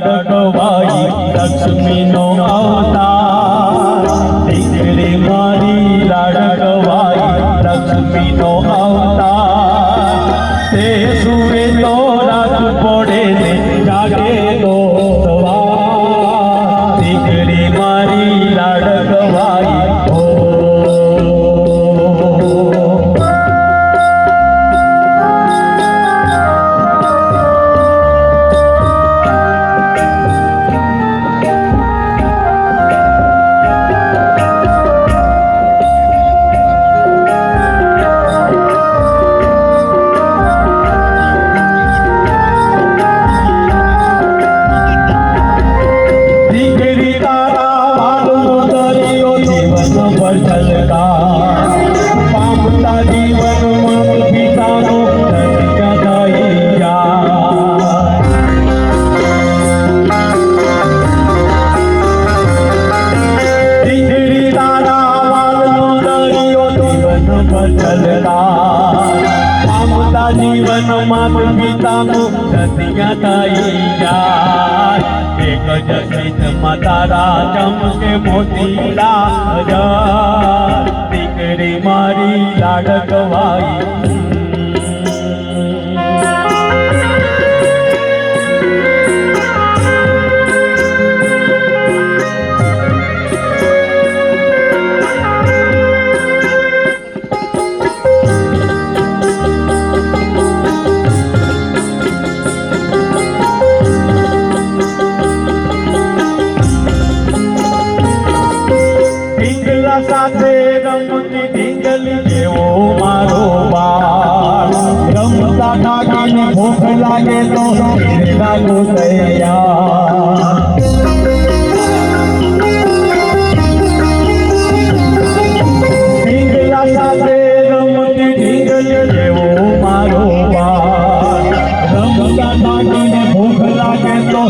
તડકવાઈ લક્ષ્મીનો અવતાર. દીકરી મારી લાડકવાઈ લક્ષ્મીનો અવતાર જીવનમાં પિતાનું સત્યા થઈ જાય. એક જ ચિત્તમાં તારા ચમકે મોતીલા જા દીકરી મારી લાડકવાઈ ઢીંગલા સાથે રમતી ઢીંગલી જેવો મારો બાળ. રમતા કાકાને ભૂખ લાગે તો લાગુ તૈયાર. મારો ભૂખ લાગે તો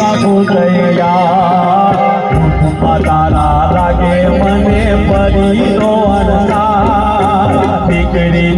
લાગુ તૈયાર. તારા લાગે મને પરી નો અડતા. દીકરી